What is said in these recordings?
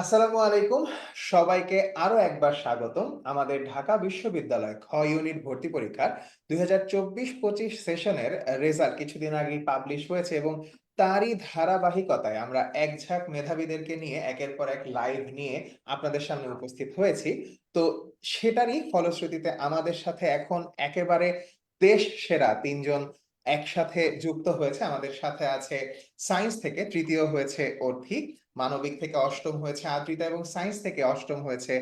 আসসালামু আলাইকুম। সবাইকে আরও একবার স্বাগতম। আমাদের ঢাকা বিশ্ববিদ্যালয় খ ইউনিট ভর্তি পরীক্ষার দুই হাজার চব্বিশ পঁচিশ সেশনের রেজাল্ট কিছুদিন আগে পাবলিশ হয়েছে এবং তারই ধারাবাহিকতায় আমরা এক ঝাঁক মেধাবীদেরকে নিয়ে একের পর এক লাইভ নিয়ে আপনাদের সামনে উপস্থিত হয়েছি। তো সেটারই ফলশ্রুতিতে আমাদের সাথে এখন একেবারে দেশ সেরা তিনজন একসাথে যুক্ত হয়েছে। আমাদের সাথে আছে সায়েন্স থেকে তৃতীয় হয়েছে অর্থিক। মানবিক থেকে অষ্টম হয়েছে আদ্রিতা এবং সায়েন্স থেকে অষ্টম হয়েছে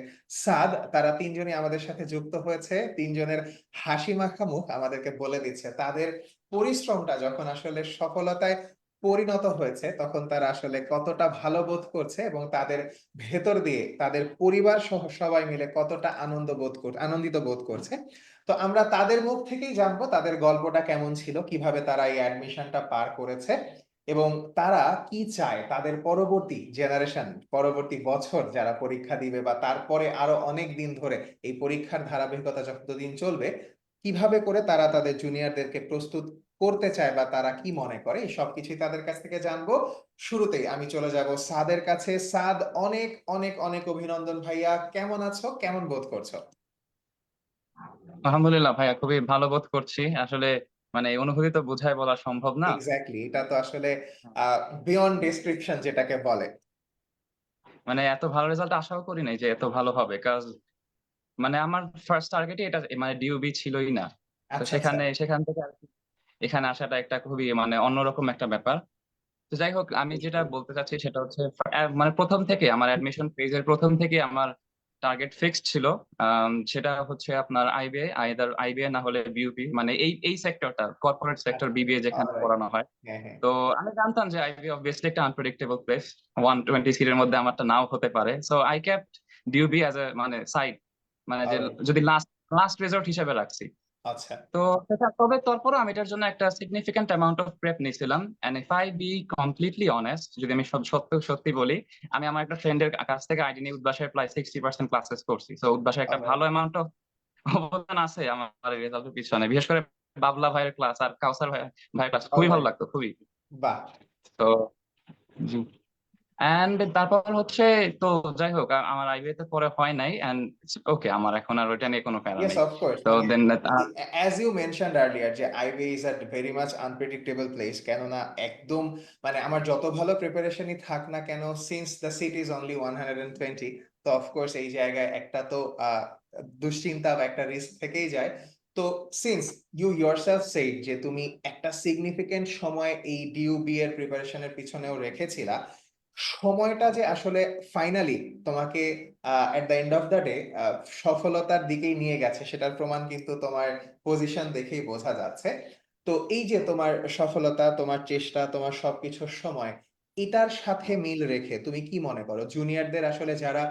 সাদ। তারা তিনজনই আমাদের সাথে যুক্ত হয়েছে। তিনজনের হাসি মাখা মুখ আমাদেরকে বলে দিচ্ছে। তাদের পরিশ্রমটা যখন আসলে সফলতায় পরিণত হয়েছে, তখন তারা আসলে কতটা ভালো বোধ করছে এবং তাদের ভেতর দিয়ে, তাদের পরিবার সহ সবাই মিলে কতটা আনন্দ বোধ কর, আনন্দিত বোধ করছে। তো আমরা তাদের মুখ থেকেই জানব তাদের গল্পটা কেমন ছিল, কীভাবে তারা এই অ্যাডমিশনটা পার করেছে। এবং তারা কি চায়? তাদের পরবর্তী জেনারেশন পরবর্তী বছর যারা পরীক্ষা দিবে বা তারপরে আরও অনেক দিন ধরে এই পরীক্ষার ধারাবাহিকতা যতদিন চলবে, কীভাবে করে তারা তাদের জুনিয়রদেরকে প্রস্তুত করতে চায় বা তারা কি মনে করে, এই সবকিছুই তাদের কাছ থেকে জানব। শুরুতেই আমি চলে যাব সাদের কাছে। সাদ, অনেক অনেক অনেক অভিনন্দন ভাইয়া। কেমন আছো? কেমন বোধ করছ? আলহামদুলিল্লাহ ভাইয়া, খুবই ভালো বোধ করছি। আসলে মানে এই অনুভূতি তো বোঝায় বলা সম্ভব না। এক্স্যাক্টলি এটা তো আসলে বিয়ন্ড ডেসক্রিপশন যেটাকে বলে। মানে এত ভালো রেজাল্ট আশাও করি নাই যে এত ভালো হবে কাজ মানে আমার ফার্স্ট টার্গেটই এটা মানে ডিউবি ছিলই না। তো আচ্ছা আচ্ছা। সেখানে সেখান থেকে এখানে আসাটা একটা খুবই মানে অন্যরকম একটা ব্যাপার। তো যাই হোক আমি যেটা বলতে চাচ্ছি সেটা হচ্ছে মানে প্রথম থেকে আমার অ্যাডমিশন ফেজের প্রথম থেকে আমার টার্গেট ফিক্সড ছিল সেটা হচ্ছে আপনার আইবিআই আইদার আইবিআই না হলে বিউপি মানে এই এই সেক্টরটা কর্পোরেট সেক্টর বিবিএ যেখানে পড়ানো হয়। হ্যাঁ হ্যাঁ। তো আমি জানতাম যে আইবি অবভিয়াসলি একটা আনপ্রেডিক্টেবল প্লেস ওয়ান টোয়েন্টি সিটের মধ্যে আমারটা নাও হতে পারে। So I kept DU B as a মানে সাইড মানে যে যদি লাস্ট লাস্ট রিসর্ট হিসেবে রাখছি। আচ্ছা। তো সেটা তবে তারপরও আমি এটার জন্য একটা সিগনিফিক্যান্ট অ্যামাউন্ট অফ প্রেপ নিয়েছিলাম। And if I be completely honest যদি আমি সব সত্য সত্যি বলি আমি আমার একটা ফ্রেন্ডের কাছ থেকে আইডি নিয়ে উদ্বাসের প্রায় সিক্সটি পার্সেন্ট ক্লাসেস করছি। তো উদ্বাসের একটা ভালো অ্যামাউন্ট অফ অবদান আছে আমার রেজাল্টের পিছনে। বিশেষ করে বাবলা ভাইয়ের ক্লাস আর কাউসার ভাই ভাইয়ের ক্লাস খুবই ভালো লাগতো খুবই। বাহ। তো জি। এন্ড তারপর হচ্ছে তো যাই হোক আ- আমার আইবিএ তে পরে হয় নাই এন্ড ওকে আমার এখন আর ওইটা নিয়ে কোনো প্যারা নেই. তো দেন as you mentioned earlier যে IBA is a very much unpredictable place কেননা একদম মানে আমার যত ভালো প্রিপারেশনই থাক না কেন since the seat is only 120 তো of course এই জায়গায় একটা তো আহ, দুশ্চিন্তা বা একটা রিস্ক থেকেই যায় তো since ইউ yourself said যে তুমি একটা সিগনিফিকেন্ট সময় এই ডিউবি এর প্রিপারেশনের পিছনেও রেখেছিলা সময়টা যে আসলে ফাইনালি তোমাকে at the end of the day সফলতার দিকেই নিয়ে গেছে, সেটার প্রমাণ কিন্তু তোমার পজিশন দেখেই বোঝা যাচ্ছে। তো এই যে তোমার সফলতা, তোমার চেষ্টা, তোমার সবকিছুর সময়, এটার সাথে মিল রেখে তুমি কি মনে করো? জুনিয়রদের আসলে যারা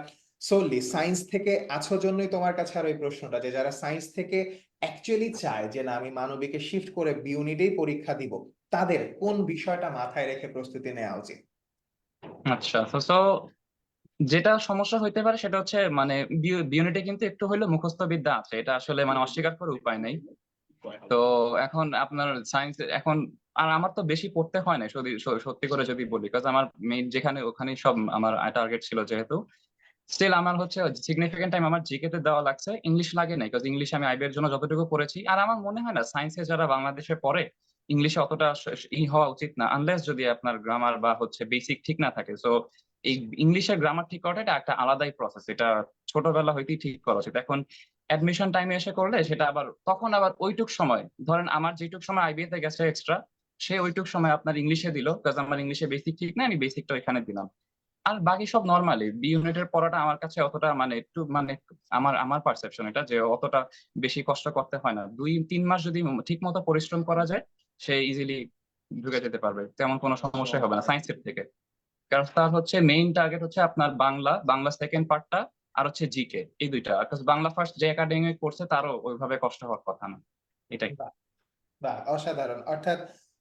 সোললি সায়েন্স থেকে আছো জন্যই তোমার কাছে আর ওই প্রশ্নটা যে যারা সায়েন্স থেকে অ্যাকচুয়ালি চায় যে না, আমি মানবিকে শিফট করে বিউনিটেই পরীক্ষা দিব, তাদের কোন বিষয়টা মাথায় রেখে প্রস্তুতি নেওয়া উচিত? আচ্ছা তো যেটা সমস্যা হইতে পারে সেটা হচ্ছে মানে বিউনিটে কিন্তু একটু হইলেও মুখস্থ বিদ্যা আছে। এটা আসলে মানে অস্বীকার করে উপায় নাই। তো এখন আপনার সায়েন্স এখন আর আমার তো বেশি পড়তে হয় না সত্যি করে যদি বলি কাজ আমার মেইন যেখানে ওখানে সব আমার টার্গেট ছিল যেহেতু। স্টিল আমার হচ্ছে সিগনিফিকেন্ট টাইম আমার জিকে তে দেওয়া লাগছে। ইংলিশ লাগে নাই কাজ ইংলিশ আমি আইবিএর জন্য যতটুকু পড়েছি। আর আমার মনে হয় না সায়েন্সে যারা বাংলাদেশে পড়ে ইংলিশে অতটা ই হওয়া উচিত না আনলেস যদি আপনার গ্রামার বা হচ্ছে বেসিক ঠিক না থাকে। সো এই ইংলিশের গ্রামার ঠিক করাটা এটা একটা আলাদাই প্রসেস এটা ছোটবেলা হইতেই ঠিক করা উচিত। এখন অ্যাডমিশন টাইমে এসে করলে সেটা আবার, তখন আবার ওইটুক সময়, ধরেন আমার যেটুক সময় আইবিএ তে গেছে এক্সট্রা সে ওইটুক সময় আপনার ইংলিশে দিল কাজ আমার ইংলিশে বেসিক ঠিক না আমি বেসিকটা এখানে দিলাম। আর বাকি সব নর্মালি বি ইউনিটের পড়াটা আমার কাছে অতটা মানে একটু মানে আমার আমার পারসেপশন এটা যে অতটা বেশি কষ্ট করতে হয় না। দুই, তিন মাস যদি ঠিক মতো পরিশ্রম করা যায় সে ইজিলি ঢুকে যেতে পারবে তেমন কোনো সমস্যাই হবে না সায়েন্স সায়েন্সের থেকে। কারণ তার হচ্ছে মেইন টার্গেট হচ্ছে আপনার বাংলা বাংলা সেকেন্ড পার্টটা আর হচ্ছে জিকে এই দুইটা। বাংলা ফার্স্ট যে একাডেমি করছে তারও ওইভাবে কষ্ট হওয়ার কথা না। এটাই। বাহ অসাধারণ। অর্থাৎ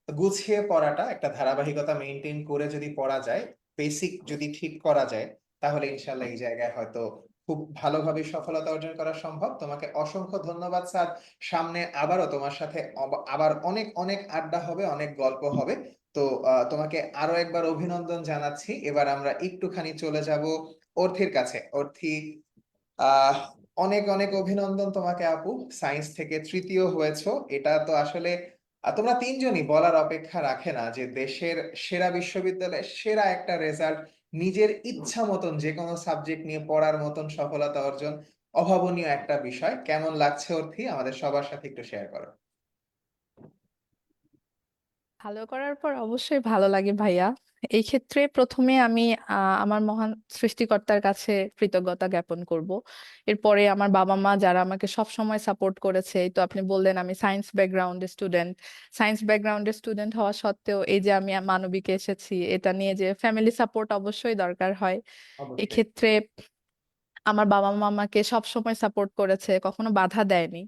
গুছিয়ে পড়াটা একটা ধারাবাহিকতা মেনটেন করে যদি পড়া যায় বেসিক যদি ঠিক করা যায় তাহলে ইনশাল্লাহ এই জায়গায় হয়তো খুব ভালোভাবে সফলতা অর্জন করা সম্ভব। তোমাকে অসংখ্য ধন্যবাদ স্যার। সামনে আবারও তোমার সাথে আবার অনেক অনেক আড্ডা হবে, অনেক গল্প হবে। তো তোমাকে আরও একবার অভিনন্দন জানাচ্ছি। এবার আমরা একটুখানি চলে যাব অর্থির কাছে। অর্থি অনেক অনেক অভিনন্দন তোমাকে আপু। সায়েন্স থেকে তৃতীয় হয়েছো। এটা তো আসলে তোমরা তিনজনই বলার অপেক্ষা রাখে না যে দেশের সেরা বিশ্ববিদ্যালয়ে সেরা একটা রেজাল্ট নিজের ইচ্ছা মতন যে কোনো সাবজেক্ট নিয়ে পড়ার মতন সফলতা অর্জন অভাবনীয় একটা বিষয়। কেমন লাগছে অর্থি? আমাদের সবার সাথে একটু শেয়ার করো। ভালো করার পর অবশ্যই ভালো লাগে ভাইয়া। এই ক্ষেত্রে প্রথমে আমি আহ, আমার মহান সৃষ্টিকর্তার কাছে কৃতজ্ঞতা জ্ঞাপন করব। এরপরে আমার বাবা মা যারা আমাকে সব সময় সাপোর্ট করেছে এই তো আপনি বললেন আমি সায়েন্স ব্যাকগ্রাউন্ডের স্টুডেন্ট। সায়েন্স ব্যাকগ্রাউন্ডের স্টুডেন্ট হওয়া সত্ত্বেও এই যে আমি মানবিকে এসেছি এটা নিয়ে যে ফ্যামিলি সাপোর্ট অবশ্যই দরকার হয়। অবশ্যই। এক্ষেত্রে আমার বাবা মা আমাকে সব সময় সাপোর্ট করেছে কখনো বাধা দেয়নি।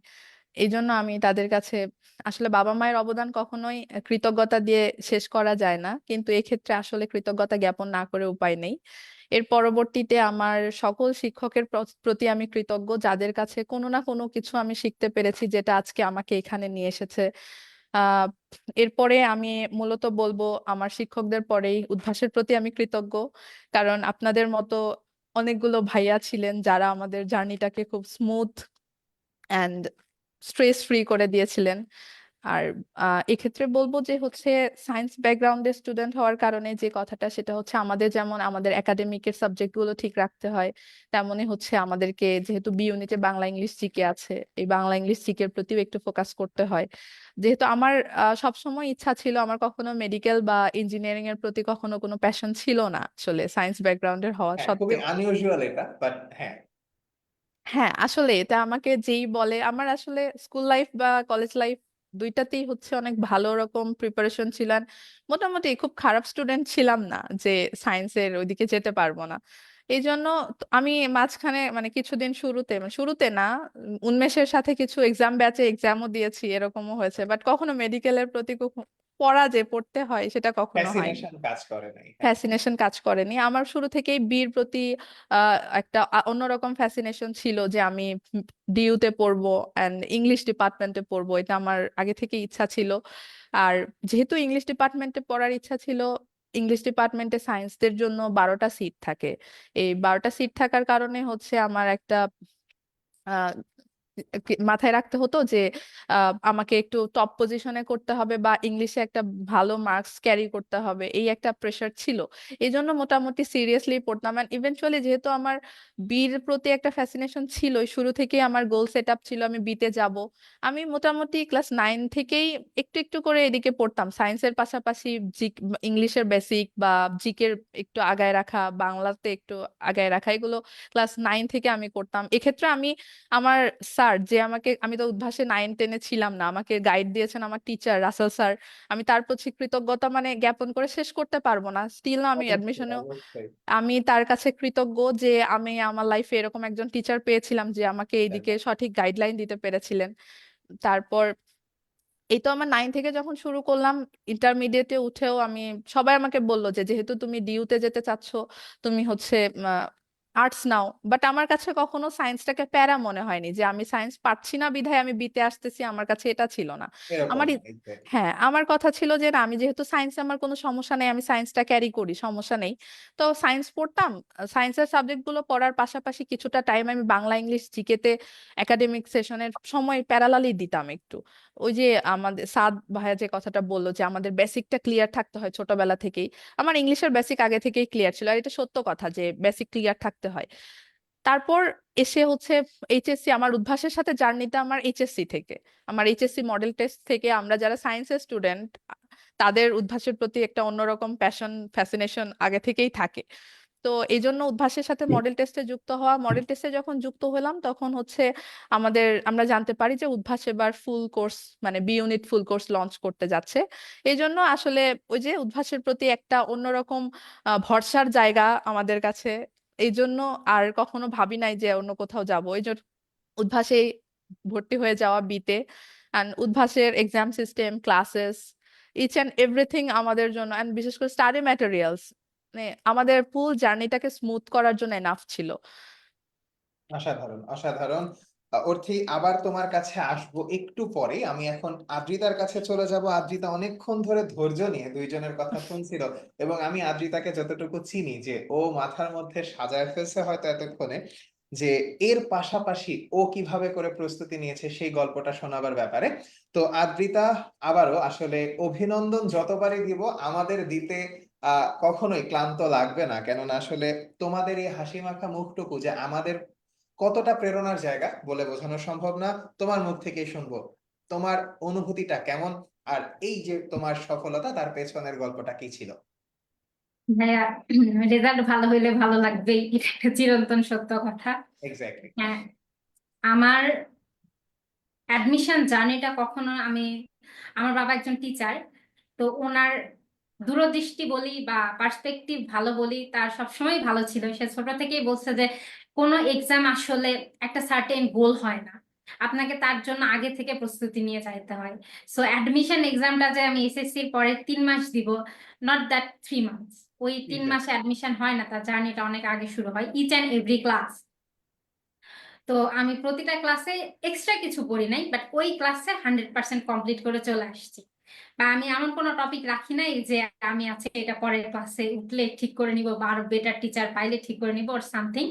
এই জন্য আমি তাদের কাছে, আসলে বাবা মায়ের অবদান কখনোই কৃতজ্ঞতা দিয়ে শেষ করা যায় না। কিন্তু এক্ষেত্রে আসলে কৃতজ্ঞতা জ্ঞাপন না করে উপায় নেই। এর পরবর্তীতে আমার সকল শিক্ষকের প্রতি আমি কৃতজ্ঞ, যাদের কাছে কোনো না কোনো কিছু আমি শিখতে পেরেছি, যেটা আজকে আমাকে এখানে নিয়ে এসেছে। আহ এরপরে আমি মূলত বলব, আমার শিক্ষকদের পরেই উদ্ভাসের প্রতি আমি কৃতজ্ঞ। কারণ আপনাদের মতো অনেকগুলো ভাইয়া ছিলেন, যারা আমাদের জার্নিটাকে খুব স্মুথ অ্যান্ড স্ট্রেস ফ্রি করে দিয়েছিলেন। আর এক্ষেত্রে বলব যে হচ্ছে সায়েন্স ব্যাকগ্রাউন্ডের স্টুডেন্ট হওয়ার কারণে যে কথাটা সেটা হচ্ছে আমাদের যেমন আমাদের একাডেমিকের সাবজেক্টগুলো ঠিক রাখতে হয় তেমনই হচ্ছে আমাদেরকে যেহেতু বি ইউনিটে বাংলা ইংলিশ জিকে আছে এই বাংলা ইংলিশ জিকের প্রতিও একটু ফোকাস করতে হয়। যেহেতু আমার সবসময় ইচ্ছা ছিল আমার কখনো মেডিকেল বা ইঞ্জিনিয়ারিং এর প্রতি কখনো কোনো প্যাশন ছিল না আসলে সায়েন্স ব্যাকগ্রাউন্ডের হওয়া হ্যাঁ সত্ত্বেও। আনইউজুয়াল এটা বাট হ্যাঁ। হ্যাঁ আসলে এটা আমাকে যেই বলে, আমার আসলে স্কুল লাইফ বা কলেজ লাইফ দুইটাতেই হচ্ছে অনেক ভালো রকম প্রিপারেশন ছিলাম। মোটামুটি খুব খারাপ স্টুডেন্ট ছিলাম না যে সায়েন্সের ওইদিকে যেতে পারব না। এই জন্য আমি মাঝখানে মানে কিছুদিন শুরুতে মানে শুরুতে না উন্মেষের সাথে কিছু এক্সাম ব্যাচে এক্সামও দিয়েছি, এরকমও হয়েছে। বাট কখনো মেডিকেলের প্রতি পড়া যে পড়তে হয় সেটা কখনো হয়নি। ফ্যাসিনেশন কাজ করে নাই হ্যাঁ। ফ্যাসিনেশন কাজ করেনি। আমার শুরু থেকেই বীর প্রতি আহ, একটা আ- অন্যরকম ফ্যাসিনেশন ছিল যে আমি ডিইউতে পড়ব অ্যান্ড ইংলিশ ডিপার্টমেন্টে পড়ব। এটা আমার আগে থেকে ইচ্ছা ছিল। আর যেহেতু ইংলিশ ডিপার্টমেন্টে পড়ার ইচ্ছা ছিল ইংলিশ ডিপার্টমেন্টে সায়েন্সদের জন্য বারোটা সিট থাকে। এই বারোটা সিট থাকার কারণে হচ্ছে আমার একটা আহ মাথায় রাখতে হতো যে আমাকে একটু টপ পজিশনে করতে হবে বা ইংলিশে একটা ভালো মার্কস ক্যারি করতে হবে, এই একটা প্রেশার ছিল। এই জন্য মোটামুটি সিরিয়াসলি পড়তাম অ্যান্ড ইভেনচুয়ালি যেহেতু আমার বির প্রতি একটা ফ্যাসিনেশন ছিল শুরু থেকেই আমার গোল সেট আপ ছিল আমি বিতে যাব, আমি মোটামুটি ক্লাস নাইন থেকেই একটু একটু করে এদিকে পড়তাম। সায়েন্সের পাশাপাশি জি ইংলিশের বেসিক বা জিকের একটু আগায় রাখা, বাংলাতে একটু আগায় রাখা, এগুলো ক্লাস নাইন থেকে আমি করতাম। এক্ষেত্রে আমি আমার স্যার যে আমাকে আমি তো উদ্ভাসে নাইন টেনে ছিলাম না আমাকে গাইড দিয়েছেন আমার টিচার রাসেল স্যার। আমি তার প্রতি কৃতজ্ঞতা মানে জ্ঞাপন করে শেষ করতে পারব না। স্টিল না আমি অ্যাডমিশনেও আমি তার কাছে কৃতজ্ঞ যে আমি আমার লাইফে এরকম একজন টিচার পেয়েছিলাম যে আমাকে এইদিকে সঠিক গাইডলাইন দিতে পেরেছিলেন। তারপর এই তো আমার নাইন থেকে যখন শুরু করলাম ইন্টারমিডিয়েটে উঠেও আমি সবাই আমাকে বলল যে যেহেতু তুমি ডিউতে যেতে চাচ্ছ তুমি হচ্ছে আর্টস নাও বাট আমার কাছে কখনো সায়েন্সটাকে প্যারা মনে হয়নি যে আমি সায়েন্স পারছি না বিধায় আমি বিতে আসতেছি আমার কাছে এটা ছিল না। আমার হ্যাঁ আমার কথা ছিল যে না আমি যেহেতু সায়েন্সে আমার কোনো সমস্যা নেই আমি সায়েন্সটা ক্যারি করি সমস্যা নেই। তো সায়েন্স পড়তাম সায়েন্সের সাবজেক্টগুলো পড়ার পাশাপাশি কিছুটা টাইম আমি বাংলা ইংলিশ জিকেতে একাডেমিক সেশনের সময় প্যারালালি দিতাম একটু। ওই যে আমাদের সাদ ভাইয়া যে কথাটা বলল যে আমাদের বেসিকটা ক্লিয়ার থাকতে হয় ছোটবেলা থেকেই। আমার ইংলিশের বেসিক আগে থেকেই ক্লিয়ার ছিল আর এটা সত্য কথা যে বেসিক ক্লিয়ার থাকতে হয়। তারপর এসে হচ্ছে এইচএসসি আমার উদ্ভাসের সাথে জার্নিটা আমার এইচএসসি থেকে। আমার এইচএসসি মডেল টেস্ট থেকে আমরা যারা সায়েন্সের স্টুডেন্ট তাদের উদ্ভাসের প্রতি একটা অন্যরকম প্যাশন ফ্যাসিনেশন আগে থেকেই থাকে। তো এই জন্য উদ্ভাসের সাথে মডেল টেস্টে যুক্ত হওয়া মডেল টেস্টে যখন যুক্ত হলাম তখন হচ্ছে আমাদের আমরা জানতে পারি যে উদ্ভাস এবার ফুল কোর্স মানে B unit full course launch করতে যাচ্ছে। এই জন্য আসলে ওই যে উদ্ভাসের প্রতি একটা অন্যরকম ভরসার জায়গা আমাদের কাছে এই জন্য আর কখনো ভাবি নাই যে অন্য কোথাও যাব। এই জন্য উদ্ভাসে ভর্তি হয়ে যাওয়া বিতে and উদ্ভাসের exam system classes each and everything আমাদের জন্য অ্যান্ড বিশেষ করে স্টাডি ম্যাটেরিয়ালস মানে আমাদের ফুল জার্নিটাকে স্মুথ করার জন্য এনাফ ছিল। অসাধারণ অসাধারণ। অর্থি, আবার তোমার কাছে আসব একটু পরে আমি এখন আদ্রিতার কাছে চলে যাব। আদ্রিতা অনেকক্ষণ ধরে ধৈর্য নিয়ে দুইজনের কথা শুনছিল এবং আমি আদ্রিতাকে যতটুকু চিনি যে ও মাথার মধ্যে সাজায় ফেলছে হয়তো এতক্ষণে, যে এর পাশাপাশি ও কীভাবে করে প্রস্তুতি নিয়েছে সেই গল্পটা শোনাবার ব্যাপারে। তো আদ্রিতা, আবারও আসলে অভিনন্দন যতবারই দিব, আমাদের দিতে কখনোই ক্লান্ত লাগবে না। কেননা আসলে তোমাদের এই হাসি মাখা মুখটুকু যে আমাদের কতটা প্রেরণার জায়গা বলে বোঝানো সম্ভব না। তোমার মুখ থেকেই শুনব। তোমার অনুভূতিটা কেমন? আর এই যে তোমার সফলতা তার পেছনের গল্পটা কি ছিল? ভাইয়া রেজাল্ট ভালো হইলে ভালো লাগবেই। এটা একটা চিরন্তন সত্য কথা। এক্স্যাক্টলি হ্যাঁ আমার অ্যাডমিশন জার্নিটা কখনো আমি আমার বাবা একজন টিচার তো ওনার দূরদৃষ্টি বলি বা পার্সপেক্টিভ ভালো বলি তার সবসময় ভালো ছিল। সে ছোট থেকেই বলছে যে কোনো এক্সাম আসলে একটা সার্টেন গোল হয় না। আপনাকে তার জন্য আগে থেকে প্রস্তুতি নিয়ে যাইতে হয়। সো অ্যাডমিশন এক্সামটা যে আমি এসএসসির পরে তিন মাস দিব নট দ্যাট থ্রি মান্থস ওই তিন মাসে অ্যাডমিশন হয় না তার জার্নিটা অনেক আগে শুরু হয় ইচ অ্যান্ড এভরি ক্লাস তো আমি প্রতিটা ক্লাসে এক্সট্রা কিছু পড়ি নাই বাট ওই ক্লাসে হান্ড্রেড পার্সেন্ট কমপ্লিট করে চলে আসছি। বা আমি এমন কোনো টপিক রাখি নাই যে আমি আছে এটা পরের ক্লাসে উঠলে ঠিক করে নিব বা আরও বেটার টিচার পাইলে ঠিক করে নিব ওর সামথিং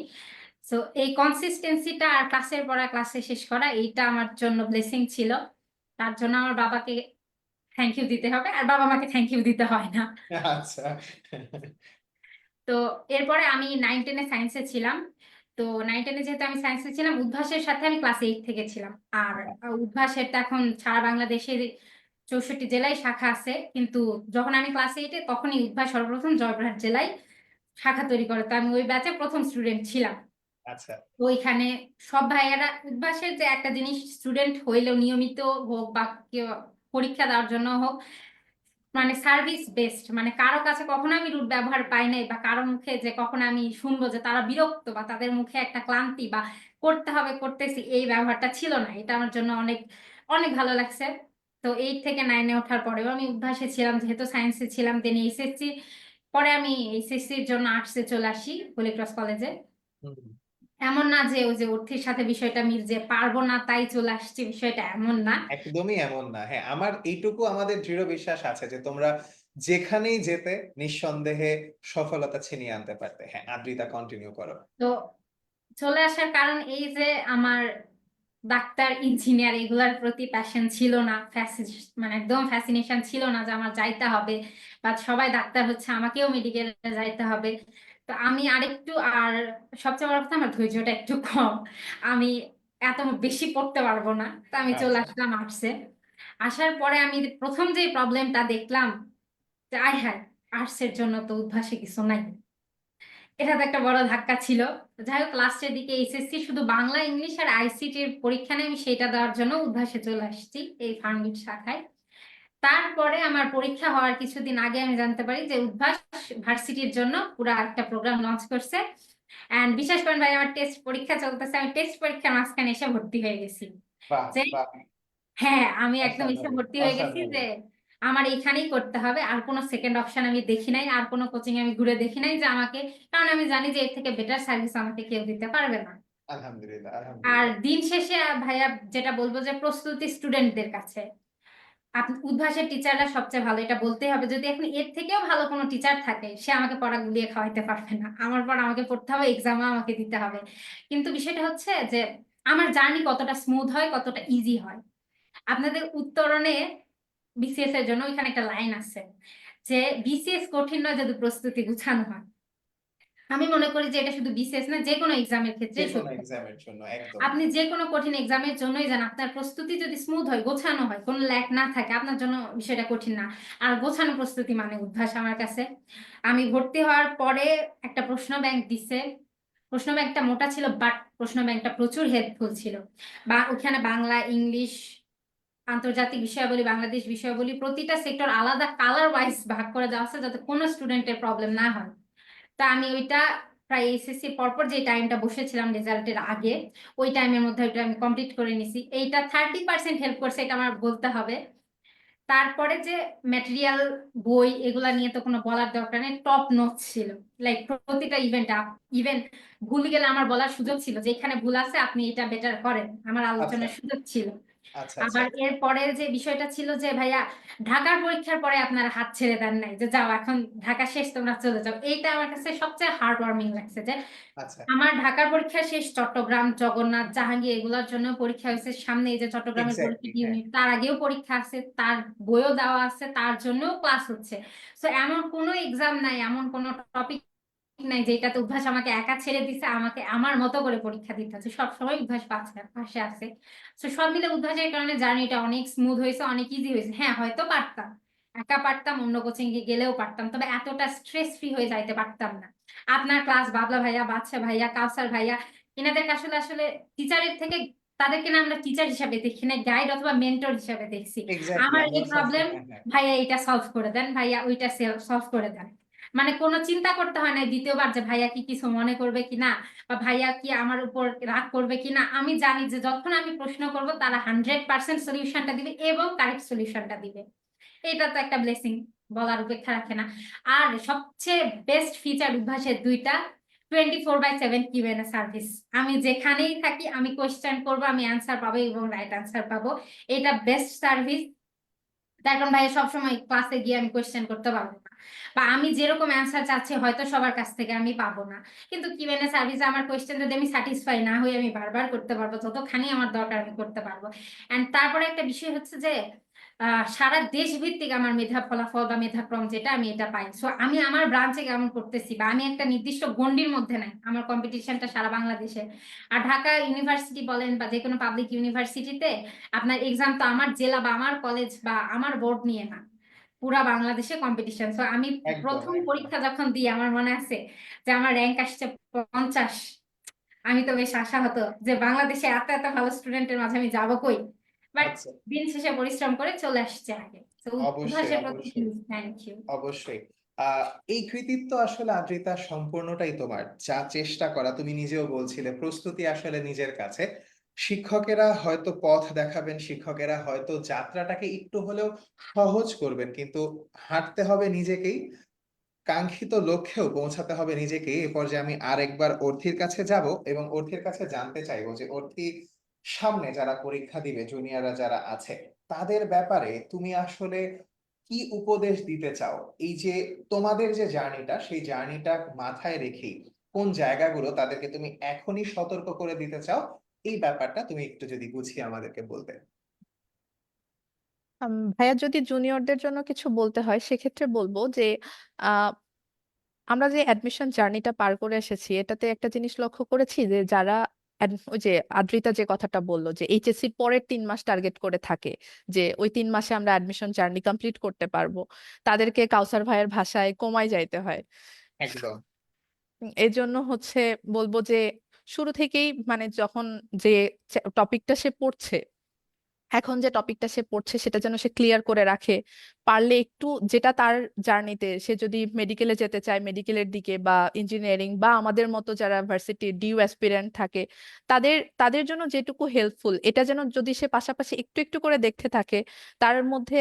সো এই কনসিস্টেন্সিটা আর ক্লাসের পড়া ক্লাসে শেষ করা এইটা আমার জন্য ব্লেসিং ছিল। তার জন্য আমার বাবাকে থ্যাংক ইউ দিতে হবে আর বাবা মাকে থ্যাংক ইউ দিতে হয় না। আচ্ছা। তো এরপরে আমি নাইন টেনে সায়েন্সে ছিলাম। তো নাইন টেনে যেহেতু আমি সায়েন্সে ছিলাম উদ্ভাসের সাথে আমি ক্লাস এইট থেকে ছিলাম। আর উদ্ভাসের তো এখন সারা বাংলাদেশের চৌষট্টি জেলায় শাখা আছে। কিন্তু যখন আমি ক্লাস এইটে তখনই উদ্ভাস সর্বপ্রথম জয়পুরহাট জেলায় শাখা তৈরি করে। তো আমি ওই ব্যাচে প্রথম স্টুডেন্ট ছিলাম। আচ্ছা। ওইখানে সব ভাইয়ারা উদ্ভাসের যে একটা জিনিস স্টুডেন্ট হইলেও নিয়মিত হোক বা কেউ পরীক্ষা দেওয়ার জন্য হোক মানে সার্ভিস বেসড মানে কারও কাছে কখনো আমি রুট ব্যবহার পাই নাই বা কারও মুখে যে কখনো আমি শুনব যে তারা বিরক্ত বা তাদের মুখে একটা ক্লান্তি বা করতে হবে করতেছি এই ব্যবহারটা ছিল না। এটা আমার জন্য অনেক অনেক ভালো লাগছে। তো এইট থেকে নাইনে ওঠার পরেও আমি উদ্ভাসে ছিলাম যেহেতু সায়েন্সে ছিলাম দেন এইচএসসি পরে আমি এইচএসসির জন্য আর্টসে চলে আসি হলিক্রস কলেজে হুম, এমন না যে ওই যে অর্থের সাথে বিষয়টা মিল যে পারব না তাই চলে আসছে বিষয়টা এমন না। একদমই এমন না। হ্যাঁ আমার এইটুকু আমাদের দৃঢ় বিশ্বাস আছে যে তোমরা যেখানেই যেতে নিঃসন্দেহে সফলতা ছিনিয়ে আনতে পারতে। হ্যাঁ আদ্রিতা কন্টিনিউ করো। তো চলে আসার কারণ এই যে আমার ডাক্তার ইঞ্জিনিয়ার এগুলার প্রতি প্যাশন ছিল না মানে একদম ফ্যাসিনেশন ছিল না যে আমার যাইতে হবে বা সবাই ডাক্তার হচ্ছে আমাকেও মেডিকেলে যাইতে হবে। তো আমি আরেকটু আর সবচেয়ে বড় কথা আমার ধৈর্যটা একটু কম। আমি এত বেশি পড়তে পারব না। তো আমি চলে আচ্ছা। আসলাম আর্টসে আসার পরে আমি প্রথম যে প্রবলেমটা দেখলাম আয় হায় আর্টসের জন্য তো উদ্ভাসে কিছু নাই। এটা তো একটা বড় ধাক্কা ছিল। যাই হোক লাস্টের দিকে এইচএসসি শুধু বাংলা ইংলিশ আর আইসিটির পরীক্ষা নেই আমি সেটা দেওয়ার জন্য উদ্ভাসে চলে আসছি এই ফার্মগেট শাখায়। তারপরে আমার পরীক্ষা হওয়ার কিছুদিন আগে আমি জানতে পারি যে উদ্ভাস ভার্সিটির জন্য পুরো একটা প্রোগ্রাম লঞ্চ করছে। এন্ড বিশ্বাস করেন ভাই আমার টেস্ট পরীক্ষা চলতেছে আমি টেস্ট পরীক্ষার মাঝখানে এসে ভর্তি হয়ে গেছি। হ্যাঁ আমি একদম এসে ভর্তি হয়ে গেছি যে আমার এখানেই করতে হবে আর কোনো সেকেন্ড অপশন আমি দেখি নাই আর কোনো কোচিং আমি ঘুরে দেখি নাই যে আমাকে কারণ আমি জানি যে এর থেকে বেটার সার্ভিস আমাকে কেউ দিতে পারবে না। আলহামদুলিল্লাহ আর দিন শেষে ভাইয়া যেটা বলব যে প্রস্তুতি স্টুডেন্টদের কাছে। উদ্ভাসের টিচাররা সবচেয়ে ভালো, এটা বলতেই হবে। যদি এখন এর থেকেও ভালো কোনো টিচার থাকে, সে আমাকে পড়া গুলিয়ে খাওয়াইতে পারবে না। আমার পর আমাকে পড়তে হবে এক্সামও আমাকে দিতে হবে। কিন্তু বিষয়টা হচ্ছে যে, আমার জার্নি কতটা স্মুথ হয়, কতটা ইজি হয়। আপনাদের উত্তরণে বিসিএস এর জন্য ওইখানে একটা লাইন আছে যে বিসিএস কঠিন নয় যদি প্রস্তুতি গুছানো হয়। আমি মনে করি যে এটা শুধু বিসিএস না যে কোনো এক্সামের ক্ষেত্রে এক্সামের জন্য একদম। আপনি যে কোনো কঠিন এক্সামের জন্যই যান আপনার প্রস্তুতি যদি স্মুথ হয় গোছানো হয় কোনো ল্যাক না থাকে আপনার জন্য বিষয়টা কঠিন না। আর গোছানো প্রস্তুতি মানে উদ্ভাস আমার কাছে। আমি ভর্তি হওয়ার পরে একটা প্রশ্ন ব্যাংক দিছে। প্রশ্ন ব্যাংকটা মোটা ছিল বাট প্রশ্ন ব্যাংকটা প্রচুর হেল্পফুল ছিল। বা ওখানে বাংলা ইংলিশ আন্তর্জাতিক বিষয়াবলী বাংলাদেশ বিষয়াবলী প্রতিটা সেক্টর আলাদা কালার ওয়াইজ ভাগ করে দেওয়া আছে যাতে কোনো স্টুডেন্টের প্রবলেম না হয়। তা আমি ওইটা প্রায় এসএসসি পরপর যে টাইমটা বসেছিলাম রেজাল্টের আগে ওই টাইমের মধ্যে ওইটা আমি কমপ্লিট করে নিছি। এইটা থার্টি পার্সেন্ট হেল্প করছে এটা আমার বলতে হবে। তারপরে যে ম্যাটেরিয়াল বই এগুলা নিয়ে তো কোনো বলার দরকার নেই টপ নোট ছিল। লাইক প্রতিটা ইভেন্ট ইভেন ভুল গেলে আমার বলার সুযোগ ছিল যে এখানে ভুল আছে আপনি এটা বেটার করেন। আমার আলোচনার সুযোগ ছিল। আচ্ছা আচ্ছা আবার এর পরের যে বিষয়টা ছিল যে ভাইয়া ঢাকার পরীক্ষার পরে আপনারা হাত ছেড়ে দেন নাই। যে যাও এখন ঢাকা শেষ তোমরা চলে যাও। এইটা আমার কাছে সবচেয়ে হার্ড ওয়ার্মিং লাগছে যে আচ্ছা। আমার ঢাকার পরীক্ষা শেষ চট্টগ্রাম জগন্নাথ জাহাঙ্গীর এগুলোর জন্য পরীক্ষা হয়েছে। সামনে এই যে চট্টগ্রামের পরীক্ষা হ্যাঁ। ইউনিট তার আগেও পরীক্ষা আছে তার বইও দেওয়া আছে তার জন্যও ক্লাস হচ্ছে। সো এমন কোনো এক্সাম নাই এমন কোনো টপিক নাই যেটাতে উদ্ভাস আমাকে একা ছেড়ে দিছে আমাকে আমার মতো করে পরীক্ষা দিতে হচ্ছে। সবসময় উদ্ভাস পাশে পাশে আছে। তো সব মিলে উদ্ভাসের কারণে জার্নিটা অনেক স্মুথ হয়েছে অনেক ইজি হয়েছে। হ্যাঁ হয়তো পারতাম। একা পারতাম অন্য কোচিং এ গেলেও পারতাম তবে এতটা স্ট্রেস ফ্রি হয়ে যাইতে পারতাম না। আপনার ক্লাস বাবলা ভাইয়া বাচ্চা ভাইয়া কাউসার ভাইয়া এনাদেরকে আসলে আসলে টিচারের থেকে তাদেরকে না আমরা টিচার হিসাবে দেখি না গাইড অথবা মেন্টর হিসাবে দেখছি। আমার এই হ্যাঁ, ভাইয়া এটা সলভ করে দেন ভাইয়া ওইটা সলভ করে দেন। মানে কোনো চিন্তা করতে হয় না দ্বিতীয়বার যে ভাইয়া কি কিছু মনে করবে কিনা বা ভাইয়া কি আমার উপর রাগ করবে কিনা, আমি জানি যে যখন আমি প্রশ্ন করব তারা হান্ড্রেড পার্সেন্ট সলিউশনটা দিবে এবং কারেক্ট সলিউশনটা দিবে। এটা তো একটা ব্লেসিং বলার উপেক্ষা রাখে না। আর সবচেয়ে বেস্ট ফিচার উদ্ভাসের দুইটা twenty four by seven Q and A service আমি যেখানেই থাকি, আমি কোয়েশ্চেন করব, আমি অ্যান্সার পাবো এবং রাইট অ্যান্সার পাবো। এটা বেস্ট সার্ভিস তার কারণ ভাইয়া সবসময় ক্লাসে গিয়ে আমি কোয়েশ্চেন করতে পারব। বা আমি যেরকম অ্যান্সার চাচ্ছি হয়তো সবার কাছ থেকে আমি পাবো না। কিন্তু কিউএনএ সার্ভিসে আমার কোয়েশ্চেন যদি আমি স্যাটিসফাই না হই, আমি বারবার করতে পারব, যতখানি আমার দরকার আমি করতে পারব। এন্ড তারপরে একটা বিষয় হচ্ছে যে সারা দেশ ভিত্তিক আমার মেধা ফলাফল বা মেধাক্রম যেটা, আমি এটা পাই। সো আমি আমার ব্রাঞ্চে কেমন করতেছি বা আমি একটা নির্দিষ্ট গণ্ডির মধ্যে নাই। আমার কম্পিটিশনটা সারা বাংলাদেশে। আর ঢাকা ইউনিভার্সিটি বলেন বা যে কোনো পাবলিক ইউনিভার্সিটিতে আপনার এক্সাম তো আমার জেলা বা আমার কলেজ বা আমার বোর্ড নিয়ে না। পুরা বাংলাদেশে কম্পিটিশন সো আমি প্রথম পরীক্ষা যখন দিই আমার মনে আছে যে আমার র্যাঙ্ক আসছে পঞ্চাশ। আমি তো বেশ আশাহত যে বাংলাদেশে এত এত ভালো স্টুডেন্টের মাঝে আমি যাব কই? বাট আচ্ছা। দিন শেষে পরিশ্রম করে চলে আসছে আগে। অবশ্যই, এই কৃতিত্ব আসলে আদ্রিতা সম্পূর্ণটাই তোমার। যা চেষ্টা করা তুমি নিজেও বলছিলে প্রস্তুতি আসলে নিজের কাছে। শিক্ষকেরা হয়তো পথ দেখাবেন, শিক্ষকেরা হয়তো যাত্রাটাকে একটু হলেও সহজ করবেন, কিন্তু হাঁটতে হবে নিজেকেই, কাঙ্ক্ষিত লক্ষ্যেও পৌঁছাতে হবে নিজেকেই। এ পর্যায়ে আমি আরেকবার অর্থির কাছে যাব এবং অর্থির কাছে জানতে চাইব যে অর্থি সামনে যারা পরীক্ষা দিবে জুনিয়ররা যারা আছে, তাদের ব্যাপারে তুমি আসলে কি উপদেশ দিতে চাও? এই যে তোমাদের যে জার্নিটা, সেই জার্নিটা মাথায় রেখেই কোন জায়গাগুলো তাদেরকে তুমি এখনই সতর্ক করে দিতে চাও? এই ব্যাপারটা তুমি একটু যদি গুছিয়ে আমাদেরকে বলতে। আম, ভাইয়া যদি জুনিয়রদের জন্য কিছু বলতে হয় সেক্ষেত্রে বলব যে আহ, আমরা যে অ্যাডমিশন জার্নিটা পার করে এসেছি এটাতে একটা জিনিস লক্ষ্য করেছি যে যারা ad- ওই যে আদ্রিতা যে কথাটা বলল যে এইচএসসির পরের তিন মাস টার্গেট করে থাকে যে ওই তিন মাসে আমরা অ্যাডমিশন জার্নি কমপ্লিট করতে পারব। তাদেরকে কাউসার ভাইয়ের ভাষায় কমায় যাইতে হয়। একদম। জন্য হচ্ছে বলব যে শুরু থেকেই মানে যখন যে টপিকটা সে পড়ছে, এখন যে টপিকটা সে পড়ছে সেটা যেন সে ক্লিয়ার করে রাখে পারলে একটু যেটা তার জার্নিতে, সে যদি মেডিকেলে যেতে চায় মেডিকেলের দিকে বা ইঞ্জিনিয়ারিং বা আমাদের মতো যারা ভার্সিটি ডিউ অ্যাসপিরেন্ট থাকে, তাদের তাদের জন্য যেটুকু হেল্পফুল এটা যেন যদি সে পাশাপাশি একটু একটু করে দেখতে থাকে, তার মধ্যে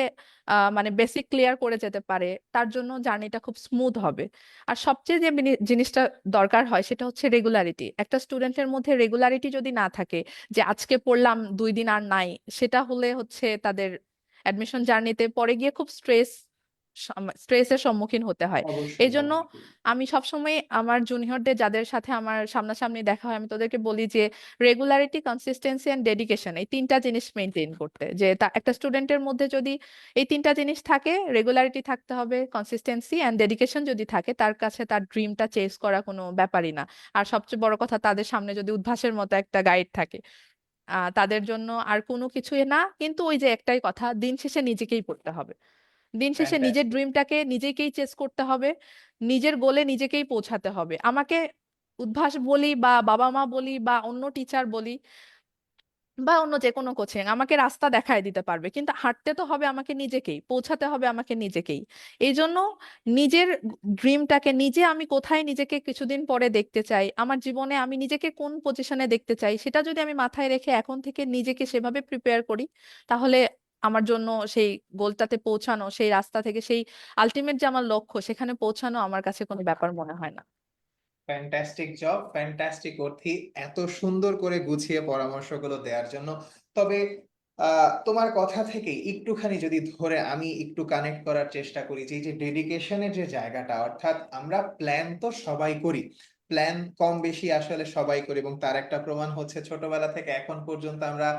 মানে বেসিক ক্লিয়ার করে যেতে পারে, তার জন্য জার্নিটা খুব স্মুথ হবে। আর সবচেয়ে যে জিনিসটা দরকার হয়, সেটা হচ্ছে রেগুলারিটি একটা স্টুডেন্টের মধ্যে রেগুলারিটি যদি না থাকে, যে আজকে পড়লাম, দুই দিন আর নাই, সেটা হলে হচ্ছে তাদের অ্যাডমিশন জার্নিতে পরে গিয়ে খুব স্ট্রেস স্ট্রেসের সম্মুখীন হতে হয়। এই জন্য আমি সবসময় আমার জুনিয়রদের যাদের সাথে আমার সামনাসামনি দেখা হয় আমি তোদেরকে বলি যে রেগুলারিটি কনসিস্টেন্সি অ্যান্ড ডেডিকেশন এই তিনটা জিনিস মেনটেন করতে। যে তা একটা স্টুডেন্টের মধ্যে যদি এই তিনটা জিনিস থাকে রেগুলারিটি থাকতে হবে কনসিস্টেন্সি অ্যান্ড ডেডিকেশন যদি থাকে তার কাছে তার ড্রিমটা চেস করা কোনো ব্যাপারই না। আর সবচেয়ে বড় কথা তাদের সামনে যদি উদ্ভাসের মতো একটা গাইড থাকে। আহ তাদের জন্য আর কোনো কিছুই না। কিন্তু ওই যে একটাই কথা দিন শেষে নিজেকেই পড়তে হবে। দিন শেষে নিজের ড্রিমটাকে নিজেকেই চেস করতে হবে। নিজের গোলে নিজেকেই পৌঁছাতে হবে। আমাকে উদ্ভাস বলি বা বাবা মা বলি বা অন্য টিচার বলি বা অন্য যে কোনো কোচিং আমাকে রাস্তা দেখায় দিতে পারবে। কিন্তু হাঁটতে তো হবে আমাকে নিজেকেই, পৌঁছাতে হবে আমাকে নিজেকেই। এই জন্য নিজের ড্রিমটাকে নিজে আমি কোথায় নিজেকে কিছুদিন পরে দেখতে চাই, আমার জীবনে আমি নিজেকে কোন পজিশনে দেখতে চাই, সেটা যদি আমি মাথায় রেখে এখন থেকে নিজেকে সেভাবে প্রিপেয়ার করি, তাহলে আমার জন্য সেই গোলটাতে পৌঁছানো, সেই রাস্তা থেকে সেই আলটিমেট যে আমার লক্ষ্য, সেখানে পৌঁছানো আমার কাছে কোনো ব্যাপার মনে হয় না। ফ্যান্টাস্টিক জব ফ্যান্টাস্টিক অর্থী এত সুন্দর করে গুছিয়ে পরামর্শগুলো দেওয়ার জন্য। তবে তোমার কথা থেকে একটুখানি যদি ধরে আমি একটু কানেক্ট করার চেষ্টা করি যে যে ডেডিকেশনের যে জায়গাটা, অর্থাৎ আমরা প্ল্যান তো সবাই করি। প্ল্যান কম বেশি আসলে সবাই করি এবং তার একটা প্রমাণ হচ্ছে ছোটবেলা থেকে এখন পর্যন্ত আমরা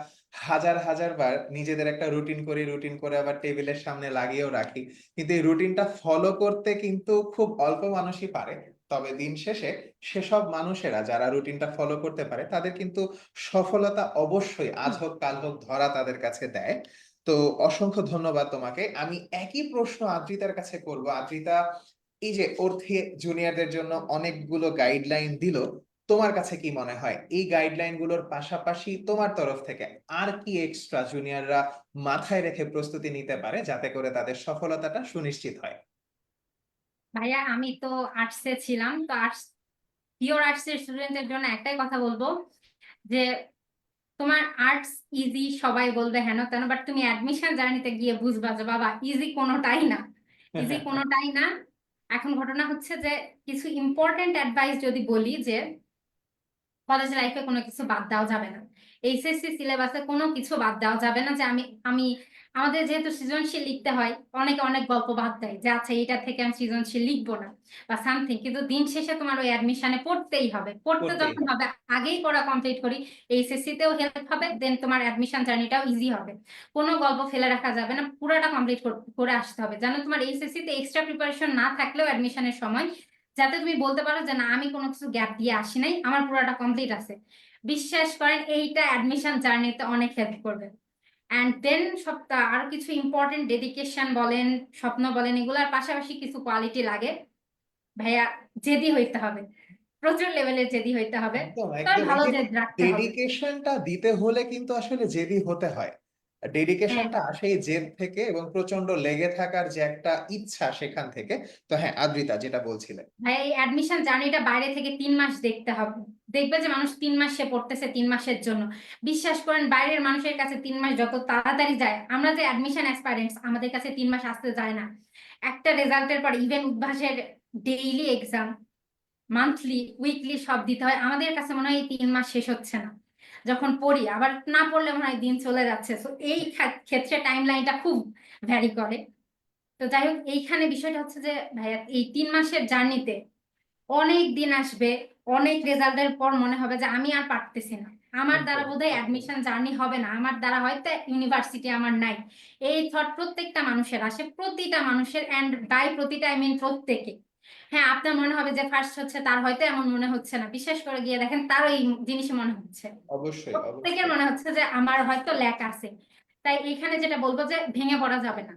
হাজার হাজার বার নিজেদের একটা রুটিন করি রুটিন করে আবার টেবিলের সামনে লাগিয়েও রাখি। কিন্তু এই রুটিনটা ফলো করতে কিন্তু খুব অল্প মানুষই পারে। তবে দিন শেষে সেসব মানুষেরা যারা রুটিনটা ফলো করতে পারে তাদের কিন্তু সফলতা অবশ্যই আজ হোক কাল হোক ধরা তাদের কাছে দেয়। তো অসংখ্য ধন্যবাদ তোমাকে। আমি একই প্রশ্ন আদ্রিতার কাছে করব। আদ্রিতা এই যে অর্থে জুনিয়রদের জন্য অনেকগুলো গাইডলাইন দিল তোমার কাছে কি মনে হয়? এই গাইডলাইনগুলোর পাশাপাশি তোমার তরফ থেকে আর কি এক্সট্রা জুনিয়ররা মাথায় রেখে প্রস্তুতি নিতে পারে যাতে করে তাদের সফলতাটা সুনিশ্চিত হয়? ভাইয়া আমি তো আর্টসে ছিলাম তো আর্টস পিওর আর্টসের স্টুডেন্টের জন্য একটাই কথা বলব যে তোমার আর্টস ইজি সবাই বলবে হেন তেন বাট তুমি অ্যাডমিশন জার্নিতে গিয়ে বুঝবা যে বাবা ইজি কোনোটাই না ইজি কোনোটাই না। এখন ঘটনা হচ্ছে যে কিছু ইম্পর্টেন্ট অ্যাডভাইস যদি বলি যে কলেজ লাইফে কোনো কিছু বাদ দেওয়া যাবে না এইচএসসি সিলেবাসে কোনো কিছু বাদ দেওয়া যাবে না যে আমি আমি আমাদের যেহেতু সৃজনশীল লিখতে হয় অনেকে অনেক গল্প বাদ দেয় যে আচ্ছা এটা থেকে আমি সৃজনশীল লিখব না বা সামথিং কিন্তু দিন শেষে তোমার ওই অ্যাডমিশনে পড়তেই হবে। পড়তে যখন হবে আগেই পড়া কমপ্লিট করি এইচএসসি তেও হেল্প হবে দেন তোমার অ্যাডমিশন জার্নিটাও ইজি হবে। কোনো গল্প ফেলে রাখা যাবে না পুরোটা কমপ্লিট করে আসতে হবে। যেন তোমার এইচএসসি তে এক্সট্রা প্রিপারেশন না থাকলেও অ্যাডমিশনের সময় যাতে তুমি বলতে পারো যে না আমি কোনো কিছু গ্যাপ দিয়ে আসি নাই আমার পুরোটা কমপ্লিট আছে। বিশ্বাস করেন এইটা অ্যাডমিশন জার্নিতে অনেক হেল্প করবে। অ্যান্ড দেন সপ্তাহ আরও কিছু ইম্পর্টেন্ট ডেডিকেশন বলেন স্বপ্ন বলেন এগুলার পাশাপাশি কিছু কোয়ালিটি লাগে। ভাইয়া জেদি হইতে হবে। প্রচুর লেভেলের জেদি হইতে হবে। ভালো জেদ রাখতে হবে। ডেডিকেশনটা দিতে হলে কিন্তু আসলে জেদি হতে হয়। ডেডিকেশনটা আসে এই জেদ থেকে এবং প্রচণ্ড লেগে থাকার যে একটা ইচ্ছা সেখান থেকে। তো হ্যাঁ আদ্রিতা যেটা বলছিলে ভাই এই অ্যাডমিশন জার্নিটা বাইরে থেকে তিন মাস দেখতে হবে। দেখবে যে মানুষ তিন মাস সে পড়তেছে তিন মাসের জন্য। বিশ্বাস করেন বাইরের মানুষের কাছে তিন মাস যত তাড়াতাড়ি যায় আমরা যে অ্যাডমিশন অ্যাসপাইরেন্টস আমাদের কাছে তিন মাস আসতে যায় না। একটা রেজাল্টের পর ইভেন উদ্ভাসের ডেইলি এক্সাম মান্থলি উইকলি সব দিতে হয়। আমাদের কাছে মনে হয় এই তিন মাস শেষ হচ্ছে না। যখন পড়ি আবার না পড়লে মনে হয় দিন চলে যাচ্ছে। তো এই ক্ষেত্রে টাইম লাইনটা খুব ভ্যারি করে। তো যাই হোক এইখানে বিষয়টা হচ্ছে যে ভাইয়া এই তিন মাসের জার্নিতে অনেক দিন আসবে অনেক রেজাল্টের পর মনে হবে যে আমি আর পারতেছি না। আমার দ্বারা বোধহয় অ্যাডমিশন জার্নি হবে না। আমার দ্বারা হয়তো ইউনিভার্সিটি আমার নাই। এই থট প্রত্যেকটা মানুষের আসে প্রতিটা মানুষের অ্যান্ড বাই প্রতিটা আই মিন প্রত্যেকে। হ্যাঁ আপনার মনে হবে যে ফার্স্ট হচ্ছে তার হয়তো এমন মনে হচ্ছে না। বিশেষ করে গিয়ে দেখেন তার এই জিনিসই মনে হচ্ছে। অবশ্যই প্রত্যেকের মনে হচ্ছে যে আমার হয়তো ল্যাক আছে। তাই এখানে যেটা বলব যে ভেঙে পড়া যাবে না।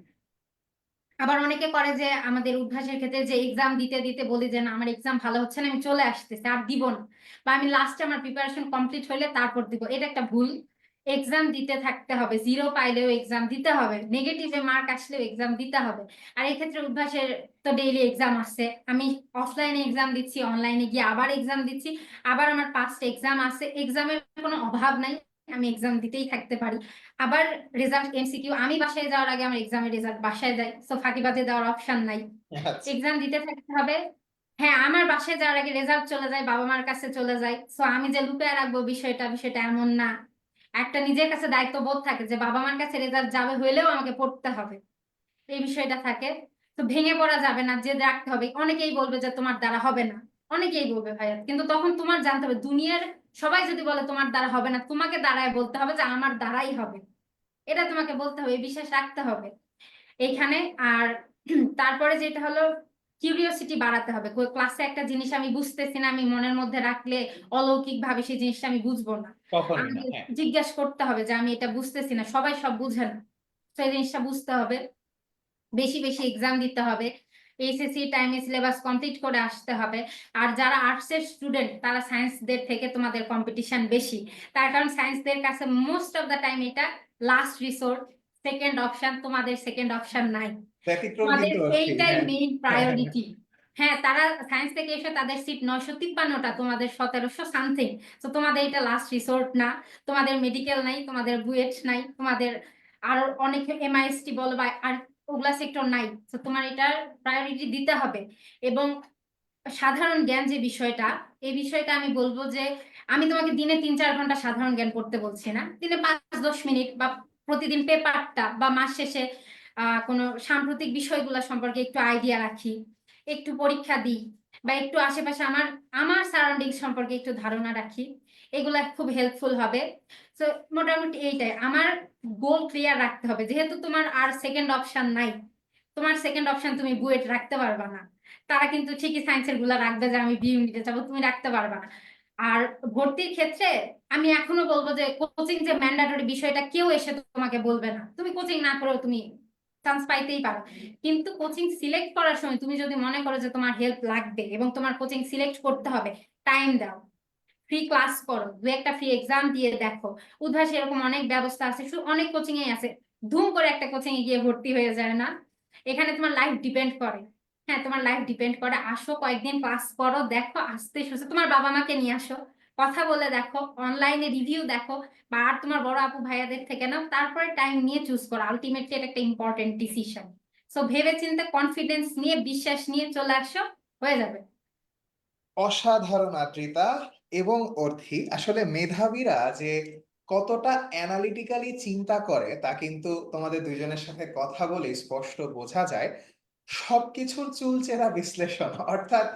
আবার অনেকে করে যে আমাদের উদ্ভাসের ক্ষেত্রে যে এক্সাম দিতে দিতে বলি যে না আমার এক্সাম ভালো হচ্ছে না আমি চলে আসতেছি আর দিব না। বা আমি লাস্টে আমার প্রিপারেশন কমপ্লিট হলে তারপর দিব। এটা একটা ভুল। এক্সাম দিতে থাকতে হবে জিরো পাইলেও এক্সাম দিতে হবে নেগেটিভে মার্ক আসলেও এক্সাম দিতে হবে। আর এই ক্ষেত্রে উদ্ভাসের তো ডেইলি এক্সাম আসছে আমি অফলাইনে এক্সাম দিচ্ছি অনলাইনে গিয়ে আবার এক্সাম দিচ্ছি আবার আমার পাঁচটা এক্সাম আছে এক্সামের কোনো অভাব নাই আমি এক্সাম দিতেই থাকতে পারি। আবার রেজাল্ট এমসিকিউ আমি বাসায় যাওয়ার আগে আমার এক্সামের রেজাল্ট বাসায় যায় সো ফাঁকিবাদে দেওয়ার অপশন নাই। আচ্ছা। এক্সাম দিতে থাকতে হবে হ্যাঁ আমার বাসায় যাওয়ার আগে রেজাল্ট চলে যায় বাবা মার কাছে চলে যায় সো আমি যে লুকিয়ে রাখব বিষয়টা বিষয়টা এমন না। একটা নিজের কাছে দায়িত্ব বোধ থাকে যে বাবা মার কাছে রেজাল্ট যাবে হইলেও আমাকে পড়তে হবে। এই বিষয়টা থাকে। তো ভেঙে পড়া যাবে না যে রাখতে হবে। অনেকেই বলবে যে তোমার দ্বারা হবে না। অনেকেই বলবে ভাইয়া। কিন্তু তখন তোমার জানতে হবে। দুনিয়ার সবাই যদি বলে তোমার দ্বারা হবে না, তোমাকে দাঁড়ায় বলতে হবে যে আমার দ্বারাই হবে। এটা তোমাকে বলতে হবে, এই বিশ্বাস রাখতে হবে। এইখানে আর তারপরে যেটা হলো কিউরিওসিটি বাড়াতে হবে। ক্লাসে একটা জিনিস আমি বুঝতেছি না আমি মনের মধ্যে রাখলে অলৌকিক ভাবে সেই জিনিসটা আমি বুঝব না। হ্যাঁ। জিজ্ঞাসা করতে হবে যে আমি এটা বুঝতেছি না। সবাই সব বুঝে না। তো এই জিনিসটা বুঝতে হবে। বেশি বেশি এক্সাম দিতে হবে। এইচএসসি টাইমে সিলেবাস কমপ্লিট করে আসতে হবে। আর যারা আর্টসের স্টুডেন্ট তারা সায়েন্সদের থেকে তোমাদের কম্পিটিশন বেশি। তার কারণ সায়েন্সদের কাছে মোস্ট অফ দ্য টাইম এটা লাস্ট রিসোর্ট সেকেন্ড অপশন তোমাদের সেকেন্ড অপশন নাই। ব্যতিক্রম কিন্তু এইটাই হ্যাঁ। মেইন প্রায়োরিটি হ্যাঁ তারা সায়েন্স থেকে এসে তাদের সিট নয়শো তিপ্পান্নটা তোমাদের সতেরোশো সামথিং তো তোমাদের এটা লাস্ট রিসোর্ট না। তোমাদের মেডিকেল নাই তোমাদের বুয়েট নাই তোমাদের আর অনেক এমআইএসটি বলো বা আর ওগুলা সেক্টর নাই। তো তোমার এটার প্রায়োরিটি দিতে হবে। এবং সাধারণ জ্ঞান যে বিষয়টা এই বিষয়টা আমি বলব যে আমি তোমাকে দিনে তিন চার ঘণ্টা সাধারণ জ্ঞান পড়তে বলছি না। দিনে পাঁচ দশ মিনিট বা প্রতিদিন পেপারটা বা মাস শেষে কোনো সাম্প্রতিক বিষয়গুলো সম্পর্কে একটু আইডিয়া রাখি, একটু পরীক্ষা দিই বা একটু আশেপাশে আমার আমার সারাউন্ডিং সম্পর্কে একটু ধারণা রাখি, এগুলা খুব হেল্পফুল হবে। তো মোটামুটি এইটাই, আমার গোল ক্লিয়ার রাখতে হবে। যেহেতু তোমার আর সেকেন্ড অপশন নাই, তোমার সেকেন্ড অপশন তুমি বুয়েট রাখতে পারবা না। তারা কিন্তু ঠিকই সায়েন্সেরগুলা রাখবে যে আমি বি ইউনিটে যাব, তুমি রাখতে পারবা না। আর ভর্তির ক্ষেত্রে আমি এখনও বলব যে কোচিং যে ম্যান্ডাটরি বিষয়টা কেউ এসে তোমাকে বলবে না। তুমি কোচিং না করেও তুমি চান্স পাইতেই পারো। কিন্তু কোচিং সিলেক্ট করার সময় তুমি যদি মনে করো যে তোমার হেল্প লাগবে এবং তোমার কোচিং সিলেক্ট করতে হবে টাইম দাও। ফ্রি ক্লাস করো, দু একটা ফ্রি এক্সাম দিয়ে দেখো। উদ্ভাস এরকম অনেক ব্যবস্থা আছে অনেক কোচিং এ আছে। ধুম করে একটা কোচিং এ গিয়ে ভর্তি হয়ে যায় না। এখানে তোমার লাইফ ডিপেন্ড করে। হ্যাঁ তোমার লাইফ ডিপেন্ড করে। আসো, কয়েকদিন ক্লাস করো, দেখো, আসতে সুস্থে তোমার বাবা মাকে নিয়ে আসো। কথা বলে দেখো অনলাইনে রিভিউ দেখো, বা আর তোমার বড় আপু ভাইয়াদের থেকে নাও, তারপরে টাইম নিয়ে চুজ করো আলটিমেটলি এটা একটা ইম্পর্টেন্ট ডিসিশন সো ভেবে চিন্তে কনফিডেন্স নিয়ে, বিশ্বাস নিয়ে চলে আসো, হয়ে যাবে। অসাধারণ আদ্রিতা এবং অর্থি, আসলে মেধাবীরা যে কতটা অ্যানালিটিক্যালি চিন্তা করে, তা কিন্তু তোমাদের দুইজনের সাথে কথা বলে স্পষ্ট বোঝা যায়। সবকিছুর চুলচেরা বিশ্লেষণ, অর্থাৎ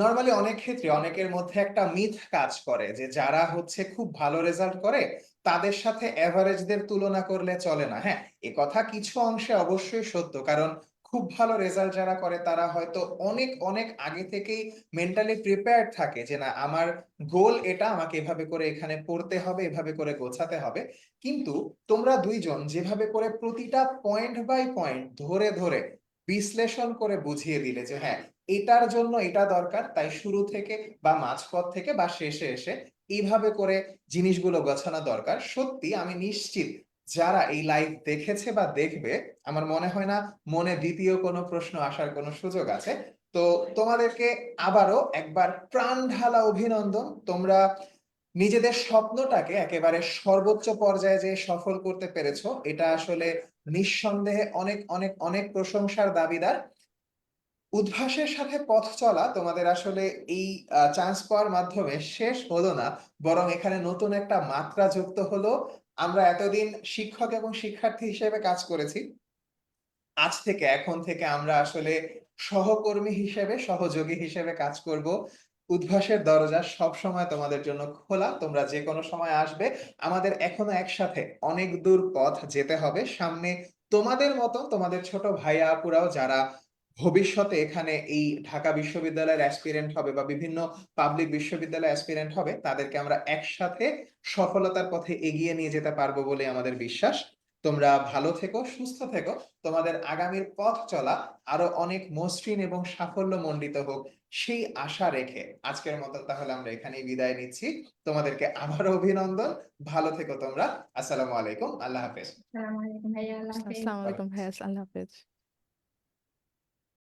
নর্মালি অনেক ক্ষেত্রে অনেকের মধ্যে একটা মিথ কাজ করে যে যারা হচ্ছে খুব ভালো রেজাল্ট করে, তাদের সাথে অ্যাভারেজদের তুলনা করলে চলে না। হ্যাঁ এ কথা কিছু অংশে অবশ্যই সত্য, কারণ খুব ভালো রেজাল্ট যারা করে, তারা হয়তো অনেক অনেক আগে থেকেই মেন্টালি প্রিপেয়ার্ড থাকে যে না, আমার গোল এটা, আমাকে এভাবে করে এখানে পড়তে হবে, এভাবে করে গোছাতে হবে। কিন্তু তোমরা দুইজন যেভাবে করে প্রতিটা পয়েন্ট বাই পয়েন্ট ধরে ধরে বিশ্লেষণ করে বুঝিয়ে দিলে যে হ্যাঁ এটার জন্য এটা দরকার, তাই শুরু থেকে বা মাঝপথ থেকে বা শেষে এসে এইভাবে করে জিনিসগুলো গোছানো দরকার। সত্যি আমি নিশ্চিত যারা এই লাইভ দেখেছে বা দেখবে, আমার মনে হয় না মনে দ্বিতীয় কোনো প্রশ্ন আসার কোনো সুযোগ আছে। তো তোমাদেরকে আবারও একবার প্রাণ ঢালা অভিনন্দন। তোমরা নিজেদের স্বপ্নটাকে একেবারে সর্বোচ্চ পর্যায়ে যে সফল করতে পেরেছ। এটা আসলে নিঃসন্দেহে অনেক অনেক অনেক প্রশংসার দাবিদার। উদ্ভাসের সাথে পথ চলা তোমাদের আসলে এই চান্স পাওয়ার মাধ্যমে শেষ হলো না। বরং এখানে নতুন একটা মাত্রা যুক্ত হলো। আমরা এতদিন শিক্ষক এবং শিক্ষার্থী হিসেবে কাজ করেছি। আজ থেকে এখন থেকে আমরা আসলে সহকর্মী হিসেবে, সহযোগী হিসেবে কাজ করব। উদ্ভাসের দরজা সব সময় তোমাদের জন্য খোলা। তোমরা যে কোনো সময় আসবে। আমাদের এখনও একসাথে অনেক দূর পথ যেতে হবে। সামনে তোমাদের মতো তোমাদের ছোট ভাইয়া আপুরাও যারা ভবিষ্যতে এখানে এই ঢাকা বিশ্ববিদ্যালয়ের অ্যাসপিরেন্ট হবে বা বিভিন্ন পাবলিক বিশ্ববিদ্যালয়ে অ্যাসপিরেন্ট হবে তাদেরকে আমরা একসাথে সফলতার পথে এগিয়ে নিয়ে যেতে পারব বলে আমাদের বিশ্বাস। তোমরা ভালো থেকো সুস্থ থেকো। তোমাদের আগামীর পথ চলা আরও অনেক মসৃণ এবং সাফল্য মণ্ডিত হোক সেই আশা রেখে আজকের মতন তাহলে আমরা এখানেই বিদায় নিচ্ছি। তোমাদেরকে আবারও অভিনন্দন। ভালো থেকো তোমরা। আসসালামু আলাইকুম। আল্লাহ হাফেজ। আসসালামু আলাইকুম ভাইয়া আল্লাহ হাফেজ। আসসালামু আলাইকুম ভাইয়া আল্লাহ হাফেজ।